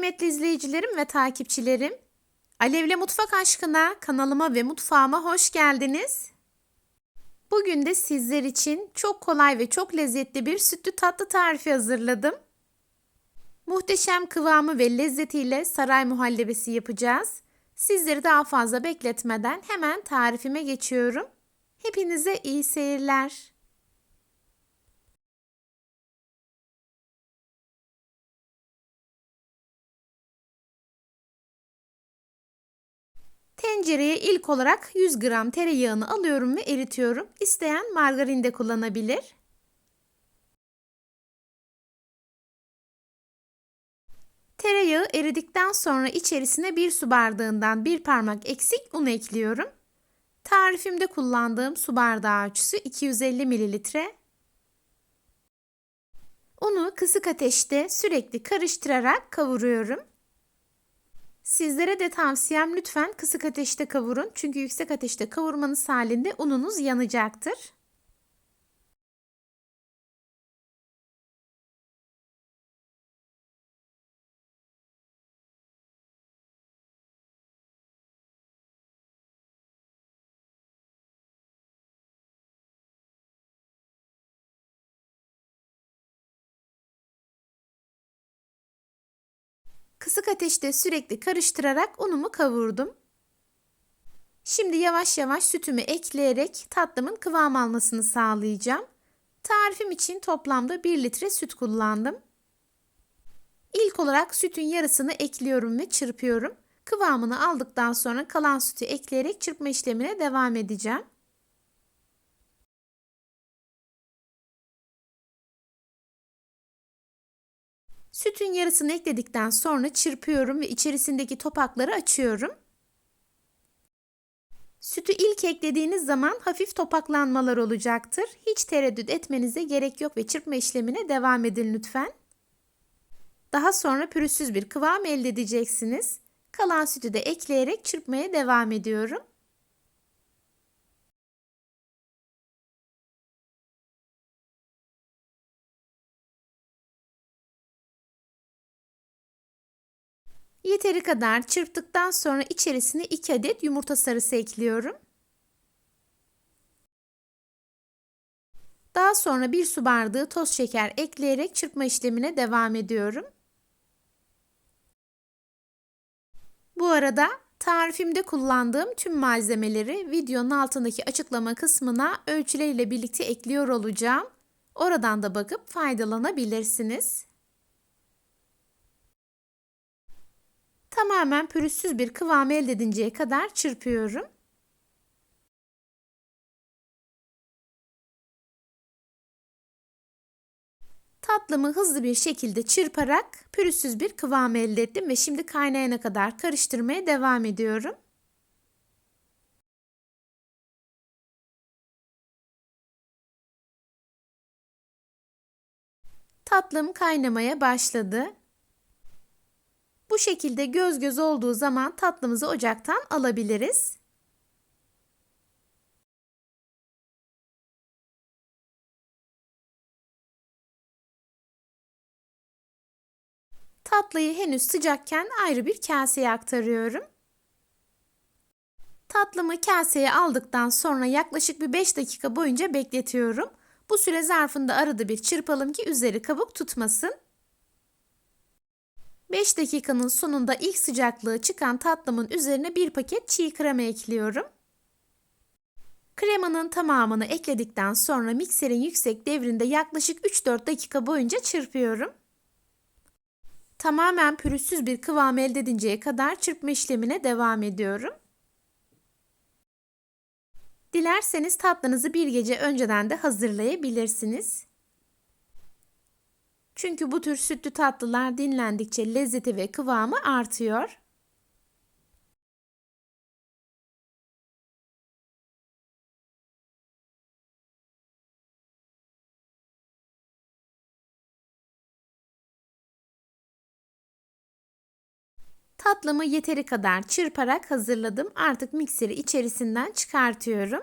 kıymetli izleyicilerim ve takipçilerim. Alevle Mutfak Aşkına kanalıma ve mutfağıma hoş geldiniz. Bugün de sizler için çok kolay ve çok lezzetli bir sütlü tatlı tarifi hazırladım. Muhteşem kıvamı ve lezzetiyle saray muhallebisi yapacağız. Sizleri daha fazla bekletmeden hemen tarifime geçiyorum. Hepinize iyi seyirler. Tencereye ilk olarak 100 gram tereyağını alıyorum ve eritiyorum. İsteyen margarin de kullanabilir. Tereyağı eridikten sonra içerisine bir su bardağından bir parmak eksik un ekliyorum. Tarifimde kullandığım su bardağı ölçüsü 250 mililitre. Unu kısık ateşte sürekli karıştırarak kavuruyorum. Sizlere de tavsiyem lütfen kısık ateşte kavurun. Çünkü yüksek ateşte kavurmanız halinde ununuz yanacaktır. Kısık ateşte sürekli karıştırarak unumu kavurdum. Şimdi yavaş yavaş sütümü ekleyerek tatlımın kıvam almasını sağlayacağım. Tarifim için toplamda 1 litre süt kullandım. İlk olarak sütün yarısını ekliyorum ve çırpıyorum. Kıvamını aldıktan sonra kalan sütü ekleyerek çırpma işlemine devam edeceğim. Sütün yarısını ekledikten sonra çırpıyorum ve içerisindeki topakları açıyorum. Sütü ilk eklediğiniz zaman hafif topaklanmalar olacaktır. Hiç tereddüt etmenize gerek yok ve çırpma işlemine devam edin lütfen. Daha sonra pürüzsüz bir kıvam elde edeceksiniz. Kalan sütü de ekleyerek çırpmaya devam ediyorum. Yeteri kadar çırptıktan sonra içerisine 2 adet yumurta sarısı ekliyorum. Daha sonra 1 su bardağı toz şeker ekleyerek çırpma işlemine devam ediyorum. Bu arada tarifimde kullandığım tüm malzemeleri videonun altındaki açıklama kısmına ölçüleriyle birlikte ekliyor olacağım. Oradan da bakıp faydalanabilirsiniz. Tamamen pürüzsüz bir kıvam elde edinceye kadar çırpıyorum. Tatlımı hızlı bir şekilde çırparak pürüzsüz bir kıvam elde ettim ve şimdi kaynayana kadar karıştırmaya devam ediyorum. Tatlım kaynamaya başladı. Şekilde göz göz olduğu zaman tatlımızı ocaktan alabiliriz. Tatlıyı henüz sıcakken ayrı bir kaseye aktarıyorum. Tatlımı kaseye aldıktan sonra yaklaşık bir 5 dakika boyunca bekletiyorum. Bu süre zarfında arada bir çırpalım ki üzeri kabuk tutmasın. 5 dakikanın sonunda ilk sıcaklığı çıkan tatlımın üzerine bir paket çiğ krema ekliyorum. Kremanın tamamını ekledikten sonra mikserin yüksek devrinde yaklaşık 3-4 dakika boyunca çırpıyorum. Tamamen pürüzsüz bir kıvam elde edinceye kadar çırpma işlemine devam ediyorum. Dilerseniz tatlınızı bir gece önceden de hazırlayabilirsiniz. Çünkü bu tür sütlü tatlılar dinlendikçe lezzeti ve kıvamı artıyor. Tatlımı yeteri kadar çırparak hazırladım. Artık mikseri içerisinden çıkartıyorum.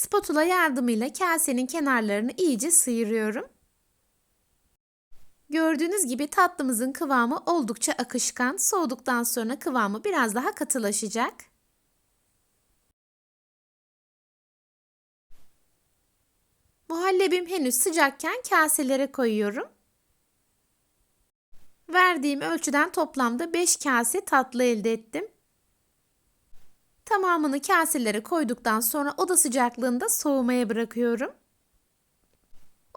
Spatula yardımıyla kasenin kenarlarını iyice sıyırıyorum. Gördüğünüz gibi tatlımızın kıvamı oldukça akışkan. Soğuduktan sonra kıvamı biraz daha katılaşacak. Muhallebim henüz sıcakken kaselere koyuyorum. Verdiğim ölçüden toplamda 5 kase tatlı elde ettim. Tamamını kaselere koyduktan sonra oda sıcaklığında soğumaya bırakıyorum.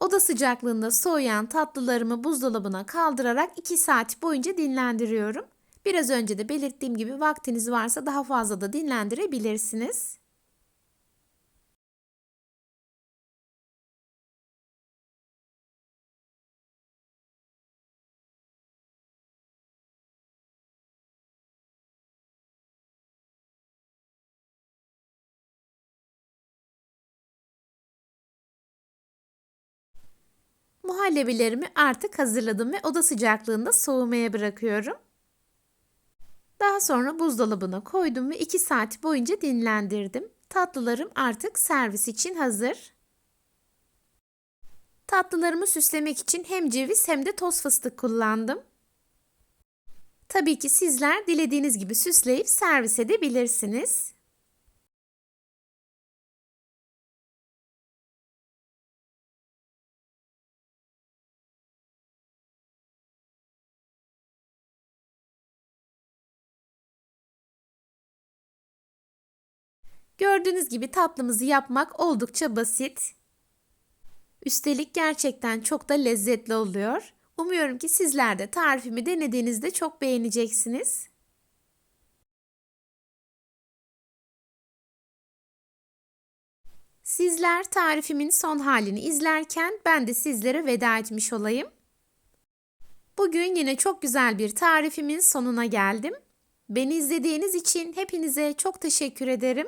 Oda sıcaklığında soğuyan tatlılarımı buzdolabına kaldırarak 2 saat boyunca dinlendiriyorum. Biraz önce de belirttiğim gibi vaktiniz varsa daha fazla da dinlendirebilirsiniz. Muhallebilerimi artık hazırladım ve oda sıcaklığında soğumaya bırakıyorum. Daha sonra buzdolabına koydum ve 2 saat boyunca dinlendirdim. Tatlılarım artık servis için hazır. Tatlılarımı süslemek için hem ceviz hem de toz fıstık kullandım. Tabii ki sizler dilediğiniz gibi süsleyip servis edebilirsiniz. Gördüğünüz gibi tatlımızı yapmak oldukça basit. Üstelik gerçekten çok da lezzetli oluyor. Umuyorum ki sizler de tarifimi denediğinizde çok beğeneceksiniz. Sizler tarifimin son halini izlerken ben de sizlere veda etmiş olayım. Bugün yine çok güzel bir tarifimin sonuna geldim. Beni izlediğiniz için hepinize çok teşekkür ederim.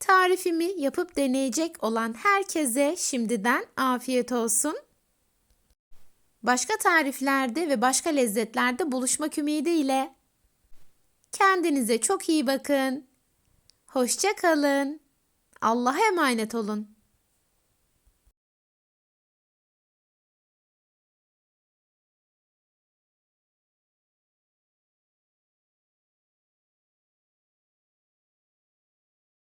Tarifimi yapıp deneyecek olan herkese şimdiden afiyet olsun. Başka tariflerde ve başka lezzetlerde buluşmak ümidiyle. Kendinize çok iyi bakın. Hoşça kalın. Allah'a emanet olun.